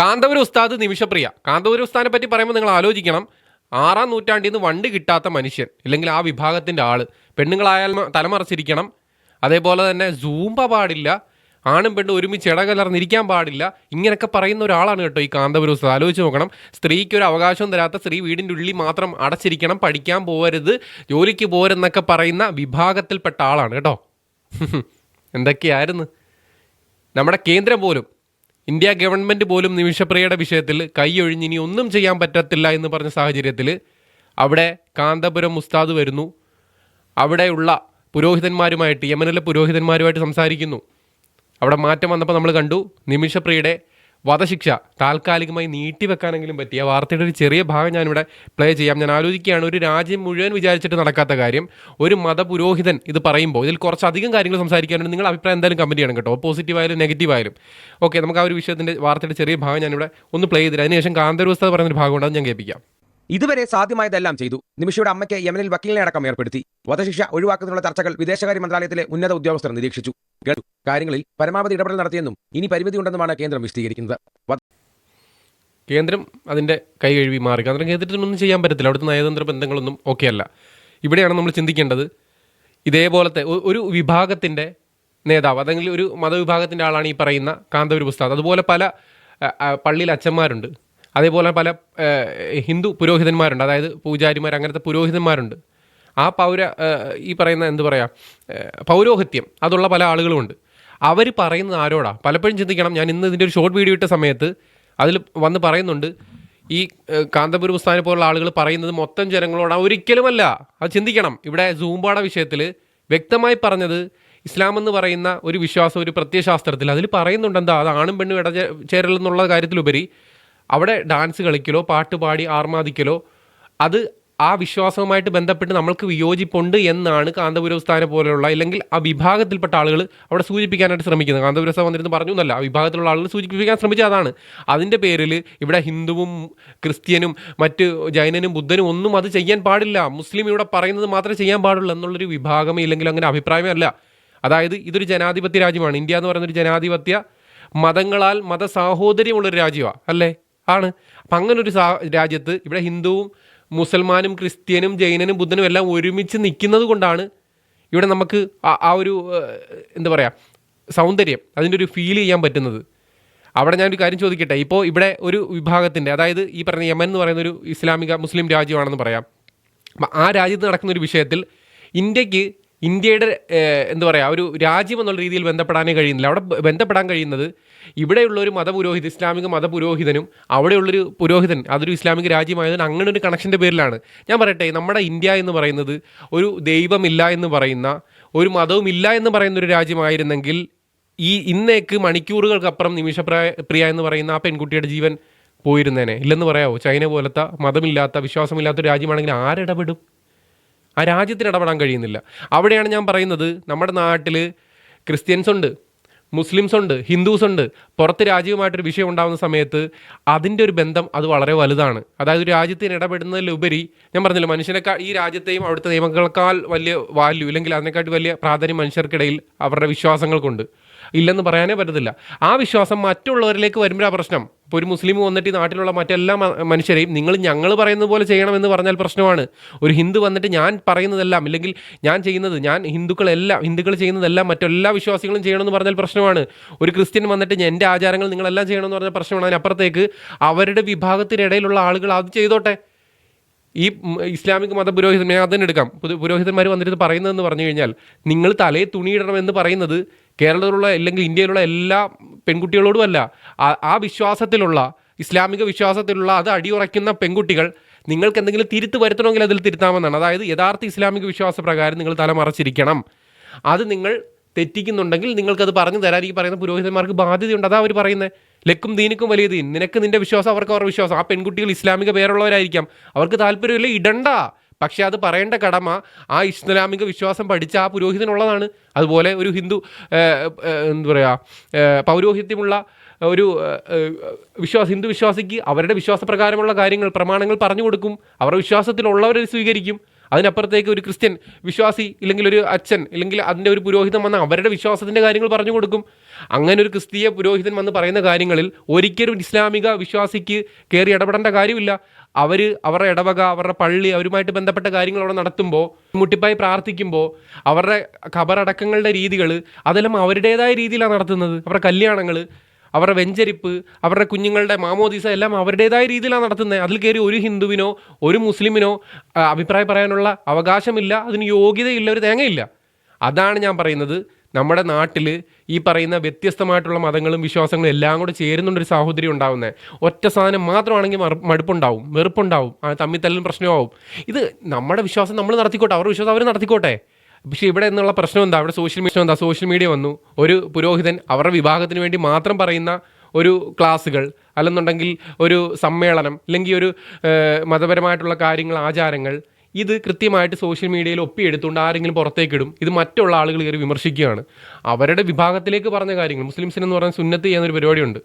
കാന്തപുര ഉസ്താദ് നിമിഷപ്രിയ. കാന്തപുര ഉസ്താദിനെ പറ്റി പറയുമ്പോൾ നിങ്ങൾ ആലോചിക്കണം. ആറാം നൂറ്റാണ്ടിൽ നിന്ന് വണ്ടി കിട്ടാത്ത മനുഷ്യൻ ഇല്ലെങ്കിൽ ആ വിഭാഗത്തിന്റെ ആൾ പെണ്ണുങ്ങളായാൽ മ- തലമറച്ചിരിക്കണം. അതേപോലെ തന്നെ സൂമ്പ പാടില്ല. ആണും പെണ്ണും ഒരുമിച്ച് ഇടകലർന്നിരിക്കാൻ പാടില്ല. ഇങ്ങനെയൊക്കെ പറയുന്ന ഒരാളാണ് കേട്ടോ ഈ കാന്തപുര ഉസ്താദ്. ആലോചിച്ച് നോക്കണം. സ്ത്രീക്ക് ഒരു അവകാശവും തരാത്ത സ്ത്രീ വീടിന്റെ ഉള്ളിൽ മാത്രം അടച്ചിരിക്കണം പഠിക്കാൻ പോകരുത് ജോലിക്ക് പോരെന്നൊക്കെ പറയുന്ന വിഭാഗത്തിൽപ്പെട്ട ആളാണ് കേട്ടോ. എന്തൊക്കെയായിരുന്നു? നമ്മുടെ കേന്ദ്രം പോലും ഇന്ത്യ ഗവൺമെന്റ് പോലും നിമിഷപ്രിയയുടെ വിഷയത്തിൽ കൈയൊഴിഞ്ഞിനി ഒന്നും ചെയ്യാൻ പറ്റത്തില്ല എന്ന് പറഞ്ഞ സാഹചര്യത്തിൽ അവിടെ കാന്തപുരം മുസ്താദ് വരുന്നു. അവിടെയുള്ള പുരോഹിതന്മാരുമായിട്ട് യമനിലെ പുരോഹിതന്മാരുമായിട്ട് സംസാരിക്കുന്നു. അവിടെ മാറ്റം വന്നപ്പോൾ നമ്മൾ കണ്ടു നിമിഷപ്രിയയുടെ വധശിക്ഷ താൽക്കാലികമായി നീട്ടിവെക്കാനെങ്കിലും പറ്റിയ വാർത്തയുടെ ഒരു ചെറിയ ഭാഗം ഞാനിവിടെ പ്ലേ ചെയ്യാം. ഞാൻ ആലോചിക്കുകയാണ് ഒരു രാജ്യം മുഴുവൻ വിചാരിച്ചിട്ട് നടക്കാത്ത കാര്യം ഒരു മതപുരോഹിതൻ ഇത് പറയുമ്പോൾ ഇതിൽ കുറച്ചധികം കാര്യങ്ങൾ സംസാരിക്കാനുണ്ട്. നിങ്ങൾ അഭിപ്രായം എന്തായാലും കമന്റ് ചെയ്യണം കേട്ടോ. പോസിറ്റീവ് ആയാലും നെഗറ്റീവ് ആയാലും. ഓക്കെ നമുക്ക് ആ ഒരു വിഷയത്തിന്റെ വാർത്തയുടെ ചെറിയ ഭാഗം ഞാനിവിടെ ഒന്ന് പ്ലേ ചെയ്തില്ല അതിനുശേഷം കാന്തരൂസ്ഥ പറയുന്നൊരു ഭാഗമുണ്ട് അത് ഞാൻ കേൾപ്പിക്കാം. ഇതുവരെ സാധ്യമായതെല്ലാം ചെയ്തു. നിമിഷയുടെ അമ്മയ്ക്ക് യമനിൽ വക്കീലിനെ അടക്കം ഏർപ്പെടുത്തി. വധശിക്ഷ ഒഴിവാക്കുന്നതിനുള്ള ചർച്ചകൾ വിദേശകാര്യ മന്ത്രാലയത്തിലെ ഉന്നത ഉദ്യോഗസ്ഥർ നിരീക്ഷിച്ചു. കാര്യങ്ങളിൽ പരമാവധി ഇടപെടൽ നടത്തിയെന്നും ഇനി പരിമിതി ഉണ്ടെന്നുമാണ് കേന്ദ്രം വിശദീകരിക്കുന്നത്. കേന്ദ്രം അതിന്റെ കൈ കഴുകി മാറി. കാരണം കേന്ദ്രത്തിനൊന്നും ചെയ്യാൻ പറ്റത്തില്ല. അവിടുത്തെ നയതന്ത്ര ബന്ധങ്ങളൊന്നും ഓക്കെ അല്ല ഇവിടെയാണ് നമ്മൾ ചിന്തിക്കേണ്ടത്. ഇതേപോലത്തെ ഒരു വിഭാഗത്തിന്റെ നേതാവ് അതെങ്കിൽ ഒരു മതവിഭാഗത്തിന്റെ ആളാണ് ഈ പറയുന്ന കാന്തപുരി പുസ്തകം. അതുപോലെ പല പള്ളിയിൽ അച്ഛന്മാരുണ്ട്. അതേപോലെ പല ഹിന്ദു പുരോഹിതന്മാരുണ്ട്. അതായത് പൂജാരിമാർ അങ്ങനത്തെ പുരോഹിതന്മാരുണ്ട്. ആ പൗര ഈ പറയുന്ന എന്ത് പറയുക പൗരോഹിത്യം അതുള്ള പല ആളുകളുമുണ്ട്. അവർ പറയുന്നത് ആരോടാ? പലപ്പോഴും ചിന്തിക്കണം ഞാൻ ഇന്ന് ഇതിന്റെ ഒരു ഷോർട്ട് വീഡിയോ ഇട്ട സമയത്ത് അതിൽ വന്ന് പറയുന്നുണ്ട് ഈ കാന്തപുരം പുസ്തകനെ പോലുള്ള ആളുകൾ പറയുന്നത് മൊത്തം ജനങ്ങളോടാണ് ഒരിക്കലുമല്ല. അത് ചിന്തിക്കണം. ഇവിടെ സൂമ്പാട വിഷയത്തിൽ വ്യക്തമായി പറഞ്ഞത് ഇസ്ലാം എന്ന് പറയുന്ന ഒരു വിശ്വാസം ഒരു പ്രത്യയശാസ്ത്രത്തിൽ അതിൽ പറയുന്നുണ്ട് എന്താ അത് ആണും പെണ്ണും ഇട ചേരലെന്നുള്ള കാര്യത്തിലുപരി അവിടെ ഡാൻസ് കളിക്കലോ പാട്ട് പാടി ആർമാദിക്കലോ അത് ആ വിശ്വാസവുമായിട്ട് ബന്ധപ്പെട്ട് നമ്മൾക്ക് വിയോജിപ്പുണ്ട് എന്നാണ് കാന്തപുരസ്ഥാനം പോലെയുള്ള അല്ലെങ്കിൽ ആ വിഭാഗത്തിൽപ്പെട്ട ആളുകൾ അവിടെ സൂചിപ്പിക്കാനായിട്ട് ശ്രമിക്കുന്നത്. കാന്തപുരസ്ഥ വന്നിരുന്ന് പറഞ്ഞു എന്നല്ല ആ വിഭാഗത്തിലുള്ള ആളുകൾ സൂചിപ്പിക്കാൻ ശ്രമിച്ചത് അതാണ്. അതിന്റെ പേരിൽ ഇവിടെ ഹിന്ദുവും ക്രിസ്ത്യനും മറ്റ് ജൈനനും ബുദ്ധനും ഒന്നും അത് ചെയ്യാൻ പാടില്ല. മുസ്ലിം ഇവിടെ പറയുന്നത് മാത്രമേ ചെയ്യാൻ പാടുള്ളൂ എന്നുള്ളൊരു വിഭാഗമേ ഇല്ലെങ്കിൽ അങ്ങനെ അഭിപ്രായമേ അല്ല. അതായത് ഇതൊരു ജനാധിപത്യ രാജ്യമാണ്. ഇന്ത്യ എന്ന് പറയുന്ന ഒരു ജനാധിപത്യ മതങ്ങളാൽ മതസാഹോദര്യമുള്ളൊരു രാജ്യമാണ് അല്ലേ? ആണ്. അപ്പം അങ്ങനൊരു സാ രാജ്യത്ത് ഇവിടെ ഹിന്ദുവും മുസൽമാനും ക്രിസ്ത്യനും ജൈനനും ബുദ്ധനും എല്ലാം ഒരുമിച്ച് നിൽക്കുന്നത് കൊണ്ടാണ് ഇവിടെ നമുക്ക് ആ- ഒരു എന്താ പറയുക സൗന്ദര്യം അതിന്റെ ഒരു ഫീൽ ചെയ്യാൻ പറ്റുന്നത്. അവിടെ ഞാനൊരു കാര്യം ചോദിക്കട്ടെ. ഇപ്പോൾ ഇവിടെ ഒരു വിഭാഗത്തിന്റെ അതായത് ഈ പറഞ്ഞ യമൻ എന്ന് പറയുന്ന ഒരു ഇസ്ലാമിക മുസ്ലിം രാജ്യമാണെന്ന് പറയാം. ആ രാജ്യത്ത് നടക്കുന്ന ഒരു വിഷയത്തിൽ ഇന്ത്യയ്ക്ക് ഇന്ത്യയുടെ എന്താ പറയുക ഒരു രാജ്യം എന്നുള്ള രീതിയിൽ ബന്ധപ്പെടാനേ കഴിയുന്നില്ല. അവിടെ ബന്ധപ്പെടാൻ കഴിയുന്നത് ഇവിടെയുള്ള ഒരു മതപുരോഹിത ഇസ്ലാമിക മതപുരോഹിതനും അവിടെയുള്ളൊരു പുരോഹിതൻ അതൊരു ഇസ്ലാമിക രാജ്യമായതിന് അങ്ങനെ ഒരു കണക്ഷന്റെ പേരിലാണ്. ഞാൻ പറയട്ടെ നമ്മുടെ ഇന്ത്യ എന്ന് പറയുന്നത് ഒരു ദൈവമില്ല എന്ന് പറയുന്ന ഒരു മതവുമില്ല എന്ന് പറയുന്ന ഒരു രാജ്യമായിരുന്നെങ്കിൽ ഈ ഇന്നേക്ക് മണിക്കൂറുകൾക്കപ്പുറം നിമിഷപ്രായ പ്രിയ എന്ന് പറയുന്ന ആ പെൺകുട്ടിയുടെ ജീവൻ പോയിരുന്നേനെ. ഇല്ലെന്ന് പറയാമോ ചൈന പോലത്തെ മതമില്ലാത്ത വിശ്വാസമില്ലാത്ത ഒരു രാജ്യമാണെങ്കിൽ ആരിടപെടും? ആ രാജ്യത്തിന് ഇടപെടാൻ കഴിയുന്നില്ല. അവിടെയാണ് ഞാൻ പറയുന്നത് നമ്മുടെ നാട്ടിൽ ക്രിസ്ത്യൻസ് ഉണ്ട്. മുസ്ലിംസ് ഉണ്ട് ഹിന്ദുസ് ഉണ്ട് പുറത്ത് രാജ്യവുമായിട്ടൊരു വിഷയം ഉണ്ടാകുന്ന സമയത്ത് അതിന്റെ ഒരു ബന്ധം അത് വളരെ വലുതാണ്. അതായത് രാജ്യത്തിന് ഇടപെടുന്നതിലുപരി ഞാൻ പറഞ്ഞില്ല മനുഷ്യനേക്കാൾ ഈ രാജ്യത്തെയും അവിടുത്തെ നിയമങ്ങളെക്കാൾ വലിയ വാല്യൂ ഇല്ലെങ്കിൽ അതിനെക്കാട്ടി വലിയ പ്രാധാന്യം മനുഷ്യർക്കിടയിൽ അവരുടെ വിശ്വാസങ്ങൾക്കുണ്ട്. ഇല്ലെന്ന് പറയാനേ പറ്റത്തില്ല. ആ വിശ്വാസം മറ്റുള്ളവരിലേക്ക് വരുമ്പോൾ ആ പ്രശ്നം. ഇപ്പോൾ ഒരു മുസ്ലിം വന്നിട്ട് ഈ നാട്ടിലുള്ള മറ്റെല്ലാ മനുഷ്യരെയും നിങ്ങൾ ഞങ്ങൾ പറയുന്നത് പോലെ ചെയ്യണമെന്ന് പറഞ്ഞാൽ പ്രശ്നമാണ്. ഒരു ഹിന്ദു വന്നിട്ട് ഞാൻ പറയുന്നതെല്ലാം ഇല്ലെങ്കിൽ ഞാൻ ചെയ്യുന്നത് ഞാൻ ഹിന്ദുക്കളെല്ലാം ഹിന്ദുക്കൾ ചെയ്യുന്നതെല്ലാം മറ്റെല്ലാ വിശ്വാസികളും ചെയ്യണമെന്ന് പറഞ്ഞാൽ പ്രശ്നമാണ്. ഒരു ക്രിസ്ത്യൻ വന്നിട്ട് എന്റെ ആചാരങ്ങൾ നിങ്ങളെല്ലാം ചെയ്യണമെന്ന് പറഞ്ഞാൽ പ്രശ്നമാണ്. അതിനപ്പുറത്തേക്ക് അവരുടെ വിഭാഗത്തിനിടയിലുള്ള ആളുകൾ അത് ചെയ്തോട്ടെ. ഈ ഇസ്ലാമിക് മത ഞാൻ അതിന് എടുക്കാം പുരോഹിതന്മാർ വന്നിട്ട് പറയുന്നതെന്ന് പറഞ്ഞു കഴിഞ്ഞാൽ നിങ്ങൾ തലയെ തുണിയിടണമെന്ന് പറയുന്നത് കേരളത്തിലുള്ള അല്ലെങ്കിൽ ഇന്ത്യയിലുള്ള എല്ലാ പെൺകുട്ടികളോടുമല്ല ആ- വിശ്വാസത്തിലുള്ള ഇസ്ലാമിക വിശ്വാസത്തിലുള്ള അത് അടിയുറയ്ക്കുന്ന പെൺകുട്ടികൾ നിങ്ങൾക്ക് എന്തെങ്കിലും തിരുത്ത് വരുത്തണമെങ്കിൽ അതിൽ തിരുത്താമെന്നാണ്. അതായത് യഥാർത്ഥ ഇസ്ലാമിക വിശ്വാസ പ്രകാരം നിങ്ങൾ തല മറച്ചിരിക്കണം അത് നിങ്ങൾ തെറ്റിക്കുന്നുണ്ടെങ്കിൽ നിങ്ങൾക്കത് പറഞ്ഞു തരാൻ ഈ പറയുന്ന പുരോഹിതന്മാർക്ക് ബാധ്യതയുണ്ട്. അതാ അവർ പറയുന്നത് ലക്കും ദീനിക്കും വലിയ ദീൻ. നിനക്ക് നിന്റെ വിശ്വാസം അവർക്ക് അവരുടെ വിശ്വാസം. ആ പെൺകുട്ടികൾ ഇസ്ലാമിക പേരുള്ളവരായിരിക്കാം. അവർക്ക് താല്പര്യമില്ല ഇടണ്ട. പക്ഷേ അത് പറയേണ്ട കടമ ആ ഇസ്ലാമിക വിശ്വാസം പഠിച്ച ആ പുരോഹിതനുള്ളതാണ്. അതുപോലെ ഒരു ഹിന്ദു എന്താ പറയുക പൗരോഹിത്യമുള്ള ഒരു വിശ്വാസ ഹിന്ദു വിശ്വാസിക്ക് അവരുടെ വിശ്വാസപ്രകാരമുള്ള കാര്യങ്ങൾ പ്രമാണങ്ങൾ പറഞ്ഞു കൊടുക്കും. അവരുടെ വിശ്വാസത്തിലുള്ളവരെ സ്വീകരിക്കും. അതിനപ്പുറത്തേക്ക് ഒരു ക്രിസ്ത്യൻ വിശ്വാസി ഇല്ലെങ്കിൽ ഒരു അച്ഛൻ ഇല്ലെങ്കിൽ അതിന്റെ ഒരു പുരോഹിതൻ വന്ന് അവരുടെ വിശ്വാസത്തിന്റെ കാര്യങ്ങൾ പറഞ്ഞു കൊടുക്കും. അങ്ങനെ ഒരു ക്രിസ്തീയ പുരോഹിതൻ വന്ന് പറയുന്ന കാര്യങ്ങളിൽ ഒരിക്കലും ഇസ്ലാമിക വിശ്വാസിക്ക് കയറി ഇടപെടേണ്ട കാര്യമില്ല. അവർ അവരുടെ ഇടവക അവരുടെ പള്ളി അവരുമായിട്ട് ബന്ധപ്പെട്ട കാര്യങ്ങൾ അവിടെ നടത്തുമ്പോൾ മുട്ടിപ്പായി പ്രാർത്ഥിക്കുമ്പോൾ അവരുടെ ഖബറടക്കങ്ങളുടെ രീതികൾ അതെല്ലാം അവരുടേതായ രീതിയിലാണ് നടത്തുന്നത്. അവരുടെ കല്യാണങ്ങൾ അവരുടെ വെഞ്ചരിപ്പ് അവരുടെ കുഞ്ഞുങ്ങളുടെ മാമോദീസ എല്ലാം അവരുടേതായ രീതിയിലാണ് നടത്തുന്നത് അതിൽ കയറി ഒരു ഹിന്ദുവിനോ ഒരു മുസ്ലിമിനോ അഭിപ്രായം പറയാനുള്ള അവകാശമില്ല. അതിന് യോഗ്യതയില്ല ഒരു തേങ്ങയില്ല. അതാണ് ഞാൻ പറയുന്നത്. നമ്മുടെ നാട്ടിൽ ഈ പറയുന്ന വ്യത്യസ്തമായിട്ടുള്ള മതങ്ങളും വിശ്വാസങ്ങളും എല്ലാം കൂടെ ചേരുന്നുണ്ടൊരു സാഹോദര്യം ഉണ്ടാവുന്നത് ഒറ്റ സാധനം മാത്രമാണെങ്കിൽ മടുപ്പുണ്ടാവും വെറുപ്പുണ്ടാവും തമ്മിൽ തല്ലും പ്രശ്നമാവും. ഇത് നമ്മുടെ വിശ്വാസം നമ്മൾ നടത്തിക്കോട്ടെ അവരുടെ വിശ്വാസം അവർ നടത്തിക്കോട്ടെ. പക്ഷേ ഇവിടെ എന്നുള്ള പ്രശ്നം എന്താ? അവിടെ സോഷ്യൽ മീഡിയ എന്താ? സോഷ്യൽ മീഡിയ വന്നു. ഒരു പുരോഹിതൻ അവരുടെ വിഭാഗത്തിന് വേണ്ടി മാത്രം പറയുന്ന ഒരു ക്ലാസ്സുകൾ അല്ലെന്നുണ്ടെങ്കിൽ ഒരു സമ്മേളനം അല്ലെങ്കിൽ ഒരു മതപരമായിട്ടുള്ള കാര്യങ്ങൾ ആചാരങ്ങൾ ഇത് കൃത്യമായിട്ട് സോഷ്യൽ മീഡിയയിൽ ഒപ്പിയെടുത്തുകൊണ്ട് ആരെങ്കിലും പുറത്തേക്കിടും ഇത് മറ്റുള്ള ആളുകൾ കയറി വിമർശിക്കുകയാണ്. അവരുടെ വിഭാഗത്തിലേക്ക് പറഞ്ഞ കാര്യങ്ങൾ മുസ്ലിംസിന് എന്ന് പറഞ്ഞാൽ സുന്നത്ത് ചെയ്യുന്നൊരു പരിപാടിയുണ്ട്.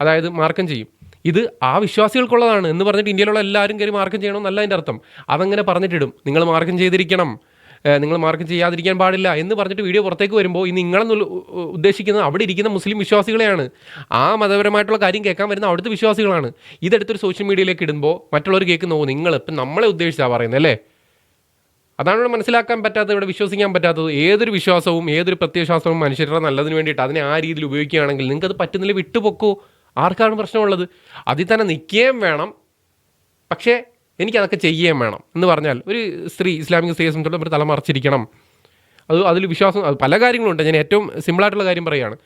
അതായത് മാർക്കം ചെയ്യും. ഇത് ആ വിശ്വാസികൾക്കുള്ളതാണ് എന്ന് പറഞ്ഞിട്ട് ഇന്ത്യയിലുള്ള എല്ലാവരും കയറി മാർക്കം ചെയ്യണമെന്നല്ല അതിന്റെ അർത്ഥം. അതങ്ങനെ പറഞ്ഞിട്ടിടും. നിങ്ങൾ മാർക്കം ചെയ്തിരിക്കണം. നിങ്ങൾ മാർക്കം ചെയ്യാതിരിക്കാൻ പാടില്ല എന്ന് പറഞ്ഞിട്ട് വീഡിയോ പുറത്തേക്ക് വരുമ്പോൾ ഈ നിങ്ങളെന്ന് ഉദ്ദേശിക്കുന്നത് അവിടെ ഇരിക്കുന്ന മുസ്ലിം വിശ്വാസികളെയാണ്. ആ മതപരമായിട്ടുള്ള കാര്യം കേൾക്കാൻ വരുന്ന അവിടുത്തെ വിശ്വാസികളാണ്. ഇതെടുത്തൊരു സോഷ്യൽ മീഡിയയിലേക്ക് ഇടുമ്പോൾ മറ്റുള്ളവർ കേൾക്കുന്നു "ഓ, നിങ്ങൾ ഇപ്പം നമ്മളെ ഉദ്ദേശിച്ചാണ് പറയുന്നത് അല്ലേ? അതാണ് ഇവിടെ മനസ്സിലാക്കാൻ പറ്റാത്തത് ഇവിടെ വിശ്വസിക്കാൻ പറ്റാത്തത്. ഏതൊരു വിശ്വാസവും ഏതൊരു പ്രത്യയശാസ്ത്രവും മനുഷ്യരുടെ നല്ലതിന് വേണ്ടിയിട്ട് അതിനെ ആ രീതിയിൽ ഉപയോഗിക്കുകയാണെങ്കിൽ നിങ്ങൾക്ക് അത് പറ്റുന്നില്ല വിട്ടുപൊക്കോ. ആർക്കാണ് പ്രശ്നമുള്ളത്? അതിൽ തന്നെ നിൽക്കുകയും വേണം. പക്ഷേ എനിക്കതൊക്കെ ചെയ്യുകയും വേണം എന്ന് പറഞ്ഞാൽ ഒരു സ്ത്രീ ഇസ്ലാമിക സ്ത്രീയെ സംബന്ധിച്ചിടത്തോളം ഒരു തല മറച്ചിരിക്കണം. അത് അതിൽ വിശ്വാസം അത് പല കാര്യങ്ങളുണ്ട്. ഞാൻ ഏറ്റവും സിമ്പിളായിട്ടുള്ള കാര്യം പറയുകയാണ്.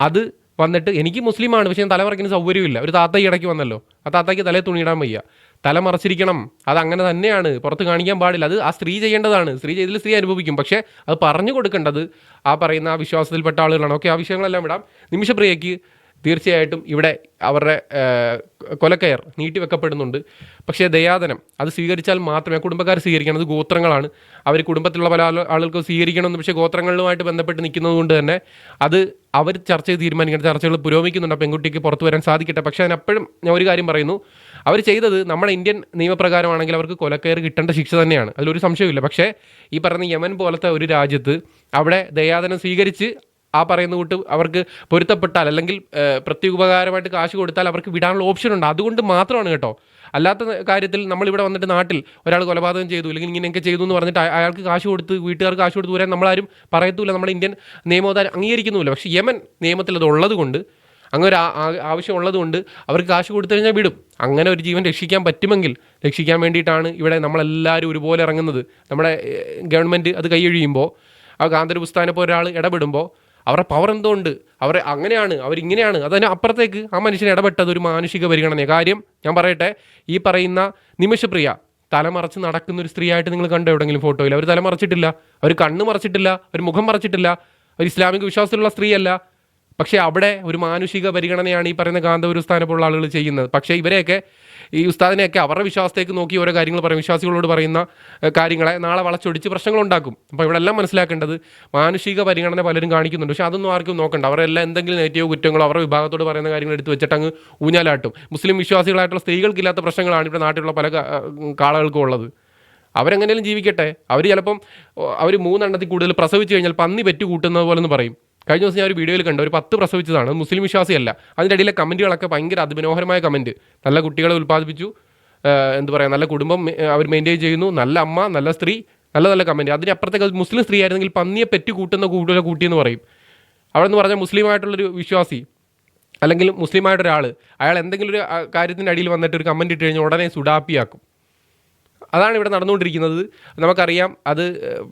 അത് വന്നിട്ട് എനിക്ക് മുസ്ലിമാണ് പക്ഷേ ഞാൻ തലമറയ്ക്കുന്ന സൗകര്യമില്ല. ഒരു താത്ത ഇടയ്ക്ക് വന്നല്ലോ. ആ താത്തയ്ക്ക് തലേ തുണിയിടാൻ വയ്യ. തല മറച്ചിരിക്കണം. അത് അങ്ങനെ തന്നെയാണ്. പുറത്ത് കാണിക്കാൻ പാടില്ല. അത് ആ സ്ത്രീ ചെയ്യേണ്ടതാണ്. സ്ത്രീ ചെയ്തതിൽ സ്ത്രീ അനുഭവിക്കും. പക്ഷേ അത് പറഞ്ഞു കൊടുക്കേണ്ടത് ആ പറയുന്ന ആ വിശ്വാസത്തിൽപ്പെട്ട ആളുകളാണ്. ഓക്കെ ആ വിഷയങ്ങളെല്ലാം വിടാം. നിമിഷപ്രിയയ്ക്ക് തീർച്ചയായിട്ടും ഇവിടെ അവരുടെ കൊലക്കയർ നീട്ടിവെക്കപ്പെടുന്നുണ്ട്. പക്ഷേ ദയാദനം അത് സ്വീകരിച്ചാൽ മാത്രമേ കുടുംബക്കാർ സ്വീകരിക്കണം. അത് ഗോത്രങ്ങളാണ്. അവർ കുടുംബത്തിലുള്ള പല ആളുകൾക്കും സ്വീകരിക്കണമെന്ന് പക്ഷേ ഗോത്രങ്ങളുമായിട്ട് ബന്ധപ്പെട്ട് നിൽക്കുന്നത് കൊണ്ട് തന്നെ അത് അവർ ചർച്ച ചെയ്ത് തീരുമാനിക്കണം. ചർച്ചകൾ പുരോഗമിക്കുന്നുണ്ട്. പെൺകുട്ടിക്ക് പുറത്തു വരാൻ സാധിക്കട്ടെ. പക്ഷേ അതിനപ്പോഴും ഞാൻ ഒരു കാര്യം പറയുന്നു. അവർ ചെയ്തത് നമ്മുടെ ഇന്ത്യൻ നിയമപ്രകാരമാണെങ്കിൽ അവർക്ക് കൊലക്കയർ കിട്ടേണ്ട ശിക്ഷ തന്നെയാണ്. അതിലൊരു സംശയമില്ല പക്ഷേ ഈ പറയുന്ന യമൻ പോലത്തെ ഒരു രാജ്യത്ത് അവിടെ ദയാദനം സ്വീകരിച്ച് ആ പറയുന്ന കൂട്ട് അവർക്ക് പൊരുത്തപ്പെട്ടാൽ അല്ലെങ്കിൽ പ്രത്യുപകാരമായിട്ട് കാശ് കൊടുത്താൽ അവർക്ക് വിടാനുള്ള ഓപ്ഷൻ ഉണ്ട്. അതുകൊണ്ട് മാത്രമാണ് കേട്ടോ. അല്ലാത്ത കാര്യത്തിൽ നമ്മളിവിടെ വന്നിട്ട് നാട്ടിൽ ഒരാൾ കൊലപാതകം ചെയ്തു അല്ലെങ്കിൽ ഇങ്ങനെയൊക്കെ ചെയ്തു എന്ന് പറഞ്ഞിട്ട് അയാൾക്ക് കാശ് കൊടുത്ത് വീട്ടുകാർക്ക് കാശ് കൊടുത്ത് വരാൻ നമ്മളാരും പറയത്തൂല. നമ്മുടെ ഇന്ത്യൻ നിയമോധാരം അംഗീകരിക്കുന്നുമില്ല. പക്ഷേ യമൻ നിയമത്തിൽ അത് ഉള്ളത് കൊണ്ട് അങ്ങനെ ഒരു ആവശ്യമുള്ളത് കൊണ്ട് ആവശ്യം ഉള്ളതുകൊണ്ട് അവർക്ക് കാശ് കൊടുത്തു കഴിഞ്ഞാൽ വിടും. അങ്ങനെ ഒരു ജീവൻ രക്ഷിക്കാൻ പറ്റുമെങ്കിൽ രക്ഷിക്കാൻ വേണ്ടിയിട്ടാണ് ഇവിടെ നമ്മളെല്ലാവരും ഒരുപോലെ ഇറങ്ങുന്നത്. നമ്മുടെ ഗവൺമെന്റ് അത് കൈയൊഴിയുമ്പോൾ ആ ഗാന്ധര പുസ്താനപ്പോൾ ഒരാൾ ഇടപെടുമ്പോൾ അവരുടെ പവർ എന്തോ ഉണ്ട് അവർ അങ്ങനെയാണ് അവരിങ്ങനെയാണ്. അതിന് അപ്പുറത്തേക്ക് ആ മനുഷ്യൻ ഇടപെട്ടത് ഒരു മാനുഷിക പരിഗണന കാര്യം ഞാൻ പറയട്ടെ ഈ പറയുന്ന നിമിഷപ്രിയ തലമറച്ച് നടക്കുന്ന ഒരു സ്ത്രീയായിട്ട് നിങ്ങൾ കണ്ടോ എവിടെങ്കിലും ഫോട്ടോയിൽ അവർ തലമറച്ചിട്ടില്ല അവർ കണ്ണ് മറച്ചിട്ടില്ല. അവർ മുഖം മറച്ചിട്ടില്ല. ഒരു ഇസ്ലാമിക വിശ്വാസത്തിലുള്ള സ്ത്രീയല്ല. പക്ഷേ അവിടെ ഒരു മാനുഷിക പരിഗണനയാണ് ഈ പറയുന്ന കാന്തപുര സ്ഥാനപ്പുള്ള ആളുകൾ ചെയ്യുന്നത്. പക്ഷേ ഇവരെയൊക്കെ ഈ ഉസ്താദിനെയൊക്കെ അവരുടെ വിശ്വാസത്തേക്ക് നോക്കി ഓരോ കാര്യങ്ങൾ പറയും വിശ്വാസികളോട് പറയുന്ന കാര്യങ്ങളെ നാളെ വളച്ചൊടിച്ച് പ്രശ്നങ്ങൾ ഉണ്ടാക്കും അപ്പോൾ ഇവിടെ എല്ലാം മനസ്സിലാക്കേണ്ടത് മാനുഷിക പരിഗണന പലരും കാണിക്കുന്നുണ്ട്. പക്ഷേ അതൊന്നും ആർക്കും നോക്കണ്ട. അവരെല്ലാം എന്തെങ്കിലും നെഗറ്റീവ് കുറ്റങ്ങളോ അവരുടെ വിഭാഗത്തോട് പറയുന്ന കാര്യങ്ങൾ എടുത്ത് വെച്ചിട്ട് അങ്ങ് ഊഞ്ഞാലാട്ടും. മുസ്ലിം വിശ്വാസികളായിട്ടുള്ള സ്ത്രീകൾക്കില്ലാത്ത പ്രശ്നങ്ങളാണ് ഇവിടെ നാട്ടിലുള്ള പല കാളകൾക്കും ഉള്ളത്. അവരെങ്ങനെയും ജീവിക്കട്ടെ. അവർ ചിലപ്പം അവർ മൂന്നെണ്ണത്തിൽ കൂടുതൽ പ്രസവിച്ചു കഴിഞ്ഞാൽ പന്നി പെറ്റു കൂട്ടുന്നത് പോലെ എന്ന് പറയും. കഴിഞ്ഞ ദിവസം ഞാൻ ഒരു വീഡിയോയിൽ കണ്ടു. ഒരു പത്ത് പ്രസവിച്ചതാണ്. മുസ്ലിം വിശ്വാസിയല്ല. അതിന്റെ ഇടയിലെ കമന്റുകളൊക്കെ ഭയങ്കര അതിമനോഹരമായ കമന്റ് നല്ല കുട്ടികളെ ഉൽപ്പാദിപ്പിച്ചു. എന്ത് പറയുക നല്ല കുടുംബം അവർ മെയിന്റെയിൻ ചെയ്യുന്നു. നല്ല അമ്മ നല്ല സ്ത്രീ നല്ല നല്ല കമന്റ് അതിനപ്പുറത്തേക്ക് അത് മുസ്ലിം സ്ത്രീ ആയിരുന്നെങ്കിൽ പന്നിയെ പെറ്റു കൂട്ടുന്ന കൂടുതൽ കൂട്ടിയെന്ന് പറയും. അവിടെ നിന്ന് പറഞ്ഞാൽ മുസ്ലിമായിട്ടുള്ളൊരു വിശ്വാസി അല്ലെങ്കിൽ മുസ്ലിമായിട്ടൊരാൾ അയാൾ എന്തെങ്കിലും ഒരു കാര്യത്തിന്റെ അടിയിൽ വന്നിട്ട് ഒരു കമന്റ് ഇട്ട് കഴിഞ്ഞാൽ ഉടനെ സുഡാപ്പിയാക്കും. അതാണ് ഇവിടെ നടന്നുകൊണ്ടിരിക്കുന്നത്. നമുക്കറിയാം അത്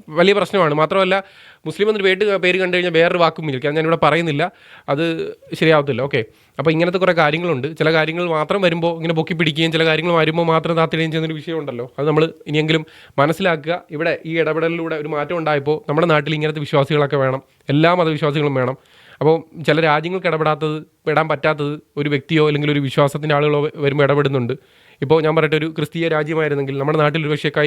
വലിയ പ്രശ്നമാണ്. മാത്രമല്ല മുസ്ലിം എന്നൊരു പേര് പേര് കണ്ടു കഴിഞ്ഞാൽ വേറൊരു വാക്കും ഇല്ല വിളിക്കാം ഞാനിവിടെ പറയുന്നില്ല. അത് ശരിയാവത്തില്ല. ഓക്കെ. അപ്പോൾ ഇങ്ങനത്തെ കുറേ കാര്യങ്ങളുണ്ട്. ചില കാര്യങ്ങൾ മാത്രം വരുമ്പോൾ ഇങ്ങനെ പൊക്കി പിടിക്കുകയും ചില കാര്യങ്ങൾ വരുമ്പോൾ മാത്രം താത്തിടുകയും ചെയ്യുന്നൊരു വിഷയമുണ്ടല്ലോ അത് നമ്മൾ ഇനിയെങ്കിലും മനസ്സിലാക്കുക. ഇവിടെ ഈ ഇടപെടലിലൂടെ ഒരു മാറ്റം ഉണ്ടായപ്പോൾ നമ്മുടെ നാട്ടിൽ ഇങ്ങനത്തെ വിശ്വാസികളൊക്കെ വേണം. എല്ലാ മതവിശ്വാസികളും വേണം. അപ്പോൾ ചില രാജ്യങ്ങൾക്ക് ഇടപെടാത്തത് ഇടാൻ പറ്റാത്തത് ഒരു വ്യക്തിയോ അല്ലെങ്കിൽ ഒരു വിശ്വാസത്തിന്റെ ആളുകളോ വരുമ്പോൾ ഇടപെടുന്നുണ്ട്. ഇപ്പോൾ ഞാൻ പറയട്ടെ ഒരു ക്രിസ്തീയ രാജ്യമായിരുന്നെങ്കിൽ നമ്മുടെ നാട്ടിൽ ഒരു പക്ഷേ കൈ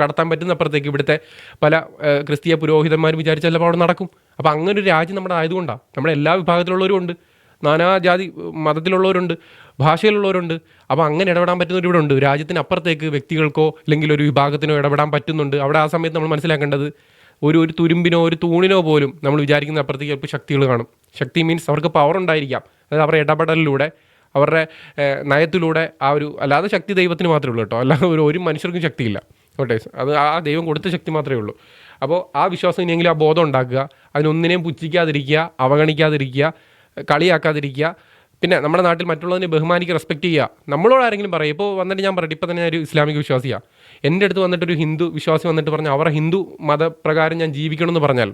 കടത്താൻ പറ്റുന്നപ്പുറത്തേക്ക് ഇവിടുത്തെ പല ക്രിസ്തീയ പുരോഹിതന്മാരും വിചാരിച്ചാൽ അവിടെ നടക്കും. അപ്പോൾ അങ്ങനെ ഒരു രാജ്യം നമ്മുടെ ആയതുകൊണ്ടാണ് നമ്മുടെ എല്ലാ വിഭാഗത്തിലുള്ളവരും ഉണ്ട് നാനാജാതി മതത്തിലുള്ളവരുണ്ട് ഭാഷയിലുള്ളവരുണ്ട്. അപ്പോൾ അങ്ങനെ ഇടപെടാൻ പറ്റുന്നവർ ഇവിടെ ഉണ്ട്. രാജ്യത്തിന് അപ്പുറത്തേക്ക് വ്യക്തികൾക്കോ അല്ലെങ്കിൽ ഒരു വിഭാഗത്തിനോ ഇടപെടാൻ പറ്റുന്നുണ്ട്. അവിടെ ആ സമയത്ത് നമ്മൾ മനസ്സിലാക്കേണ്ടത് ഒരു ഒരു തുരുമ്പിനോ ഒരു തൂണിനോ പോലും നമ്മൾ വിചാരിക്കുന്ന അപ്പുറത്തേക്ക് ചിലപ്പോൾ ശക്തികൾ കാണും. ശക്തി മീൻസ് അവർക്ക് പവർ ഉണ്ടായിരിക്കാം. അതായത് അവരുടെ ഇടപെടലിലൂടെ അവരുടെ നയത്തിലൂടെ ആ ഒരു അല്ലാതെ ശക്തി ദൈവത്തിന് മാത്രമേ ഉള്ളൂ കേട്ടോ. അല്ലാതെ ഒരു ഒരു മനുഷ്യർക്കും ശക്തിയില്ല. ഓട്ടെ അത് ആ ദൈവം കൊടുത്ത ശക്തി മാത്രമേ ഉള്ളൂ. അപ്പോൾ ആ വിശ്വാസം ഇനിയെങ്കിലും ആ ബോധം ഉണ്ടാക്കുക അതിനൊന്നിനെയും പുച്ഛിക്കാതിരിക്കുക അവഗണിക്കാതിരിക്കുക കളിയാക്കാതിരിക്കുക. പിന്നെ നമ്മുടെ നാട്ടിൽ മറ്റുള്ളതിനെ ബഹുമാനിക്കുക റെസ്പെക്ട് ചെയ്യുക. നമ്മളോട് ആരെങ്കിലും പറയും. ഇപ്പോൾ വന്നിട്ട് ഞാൻ പറയട്ടെ ഇപ്പോൾ തന്നെ ഞാൻ ഒരു ഇസ്ലാമിക വിശ്വാസിയാണ് എന്റെ അടുത്ത് വന്നിട്ടൊരു ഹിന്ദു വിശ്വാസി വന്നിട്ട് പറഞ്ഞാൽ അവരുടെ ഹിന്ദു മതപ്രകാരം ഞാൻ ജീവിക്കണമെന്ന് പറഞ്ഞാൽ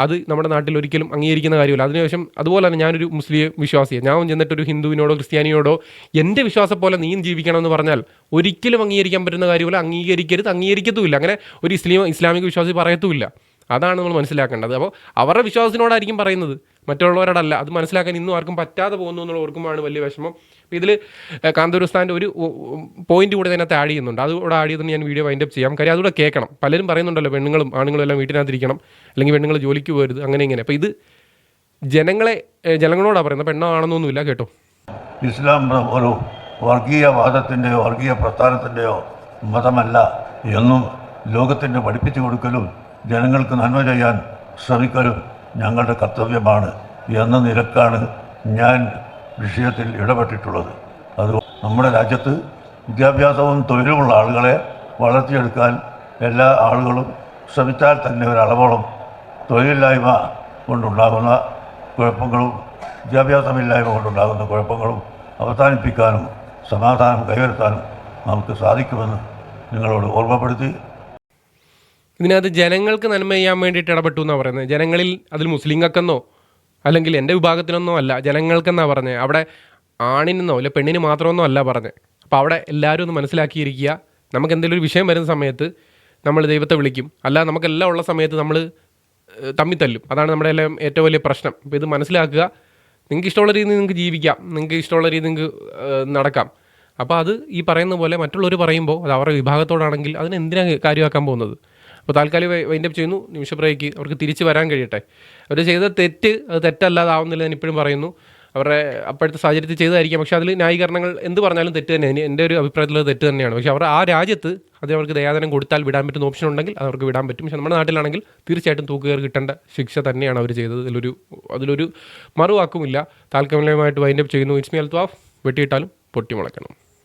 അത് നമ്മുടെ നാട്ടിൽ ഒരിക്കലും അംഗീകരിക്കുന്ന കാര്യമില്ല. അതിനുശേഷം അതുപോലെ തന്നെ ഞാനൊരു മുസ്ലിം വിശ്വാസിയാണ് ഞാൻ ചെന്നിട്ട് ഒരു ഹിന്ദുവിനോടോ ക്രിസ്ത്യാനിയോടോ എന്റെ വിശ്വാസം പോലെ നീയും ജീവിക്കണം എന്ന് പറഞ്ഞാൽ ഒരിക്കലും അംഗീകരിക്കാൻ പറ്റുന്ന കാര്യമില്ല. അംഗീകരിക്കരുത് അംഗീകരിക്കത്തുമില്ല. അങ്ങനെ ഒരു ഇസ്ലാം ഇസ്ലാമിക വിശ്വാസി പറയത്തുമില്ല. അതാണ് നമ്മൾ മനസ്സിലാക്കേണ്ടത്. അപ്പോൾ അവരുടെ വിശ്വാസത്തിനോടായിരിക്കും പറയുന്നത്. മറ്റുള്ളവരോടല്ല. അത് മനസ്സിലാക്കാൻ ഇന്നും ആർക്കും പറ്റാതെ പോകുന്നു എന്നുള്ള ഓർക്കുമ്പോഴാണ് വലിയ വിഷമം. അപ്പോൾ ഇതിൽ കാന്തൂരുസ്ഥാന്റെ ഒരു പോയിന്റ് കൂടെ അതിനകത്ത് ആഡ് ചെയ്യുന്നുണ്ട്. അത് കൂടെ ആഡ് ചെയ്തെന്ന് ഞാൻ വീഡിയോ വൈൻഡപ്പ് ചെയ്യാം. കാര്യം അതുകൂടെ കേൾക്കണം. പലരും പറയുന്നുണ്ടല്ലോ പെണ്ണുങ്ങളും ആണുങ്ങളും എല്ലാം വീട്ടിനകത്തിരിക്കണം. അല്ലെങ്കിൽ പെണ്ണുങ്ങൾ ജോലിക്ക് പോകരുത്. അങ്ങനെ ഇങ്ങനെ. അപ്പോൾ ഇത് ജനങ്ങളെ ജനങ്ങളോടാണ് പറയുന്നത്. പെണ്ണോ ആണെന്നൊന്നുമില്ല കേട്ടോ. ഇസ്ലാം ഒരു വർഗീയവാദത്തിന്റെയോ വർഗീയ പ്രസ്ഥാനത്തിന്റെയോ മതമല്ല എന്നും ലോകത്തിന്റെ പഠിപ്പിച്ചു കൊടുക്കലും ജനങ്ങൾക്ക് നന്മ ചെയ്യാൻ ശ്രമിക്കലും ഞങ്ങളുടെ കർത്തവ്യമാണ് എന്ന നിലക്കാണ് ഞാൻ വിഷയത്തിൽ ഇടപെട്ടിട്ടുള്ളത്. അത് നമ്മുടെ രാജ്യത്ത് വിദ്യാഭ്യാസവും തൊഴിലുമുള്ള ആളുകളെ വളർത്തിയെടുക്കാൻ എല്ലാ ആളുകളും ശ്രമിച്ചാൽ തന്നെ ഒരളവോളം തൊഴിലില്ലായ്മ കൊണ്ടുണ്ടാകുന്ന കുഴപ്പങ്ങളും വിദ്യാഭ്യാസമില്ലായ്മ കൊണ്ടുണ്ടാകുന്ന കുഴപ്പങ്ങളും അവസാനിപ്പിക്കാനും സമാധാനം കൈവരുത്താനും നമുക്ക് സാധിക്കുമെന്ന് നിങ്ങളോട് ഓർമ്മപ്പെടുത്തി ഇതിനകത്ത് ജനങ്ങൾക്ക് നന്മ ചെയ്യാൻ വേണ്ടിയിട്ട് ഇടപെട്ടു എന്നാണ് പറയുന്നത്. ജനങ്ങളിൽ അതിൽ മുസ്ലിങ്ങൾക്കെന്നോ അല്ലെങ്കിൽ എന്റെ വിഭാഗത്തിനൊന്നോ അല്ല ജനങ്ങൾക്കെന്നാണ് പറഞ്ഞത്. അവിടെ ആണിനെന്നോ അല്ലെ പെണ്ണിന് മാത്രമെന്നോ അല്ല പറഞ്ഞത്. അപ്പോൾ അവിടെ എല്ലാവരും ഒന്ന് മനസ്സിലാക്കിയിരിക്കുക. നമുക്ക് എന്തെങ്കിലും ഒരു വിഷയം വരുന്ന സമയത്ത് നമ്മൾ ദൈവത്തെ വിളിക്കും. അല്ല നമുക്കെല്ലാം ഉള്ള സമയത്ത് നമ്മൾ തമ്മി തല്ലും. അതാണ് നമ്മുടെ എല്ലാം ഏറ്റവും വലിയ പ്രശ്നം. അപ്പോൾ ഇത് മനസ്സിലാക്കുക. നിങ്ങൾക്ക് ഇഷ്ടമുള്ള രീതിയിൽ നിങ്ങൾക്ക് ജീവിക്കാം. നിങ്ങൾക്ക് ഇഷ്ടമുള്ള രീതിയിൽ നിങ്ങൾക്ക് നടക്കാം. അപ്പോൾ അത് ഈ പറയുന്ന പോലെ മറ്റുള്ളവർ പറയുമ്പോൾ അത് അവരുടെ വിഭാഗത്തോടാണെങ്കിൽ അതിന് എന്തിനാണ് കാര്യമാക്കാൻ പോകുന്നത്? അപ്പോൾ താൽക്കാലിക വൈൻഡപ്പ് ചെയ്യുന്നു. നിമിഷ ബ്രേക്ക് അവർക്ക് തിരിച്ച് വരാൻ കഴിയട്ടെ. അവർ ചെയ്ത തെറ്റ് അത് തെറ്റല്ലാതാവുന്നില്ല ഞാൻ ഇപ്പോഴും പറയുന്നു. അവരുടെ അപ്പോഴത്തെ സാഹചര്യത്തിൽ ചെയ്തതായിരിക്കാം. പക്ഷേ അതിൽ ന്യായീകരണങ്ങൾ എന്ത് പറഞ്ഞാലും തെറ്റ് തന്നെയാണ് എന്റെ ഒരു അഭിപ്രായത്തിൽ തെറ്റ് തന്നെയാണ്. പക്ഷേ അവർ ആ രാജ്യത്ത് അത് അവർക്ക് ദയാദനം കൊടുത്താൽ വിടാൻ പറ്റുന്ന ഓപ്ഷൻ ഉണ്ടെങ്കിൽ അവർക്ക് വിടാൻ പറ്റും. പക്ഷേ നമ്മുടെ നാട്ടിലാണെങ്കിൽ തീർച്ചയായിട്ടും തൂക്കുകയർ കിട്ടേണ്ട ശിക്ഷ തന്നെയാണ് അവർ ചെയ്തത്. അതിലൊരു അതിലൊരു മറുവാക്കുമില്ല. താൽക്കാലികമായിട്ട് വൈൻഡപ്പ് ചെയ്യുന്നു. ഇറ്റ്സ് മി അൽത്വാഫ് വെട്ടിയിട്ടാലും പൊട്ടി മുളയ്ക്കണം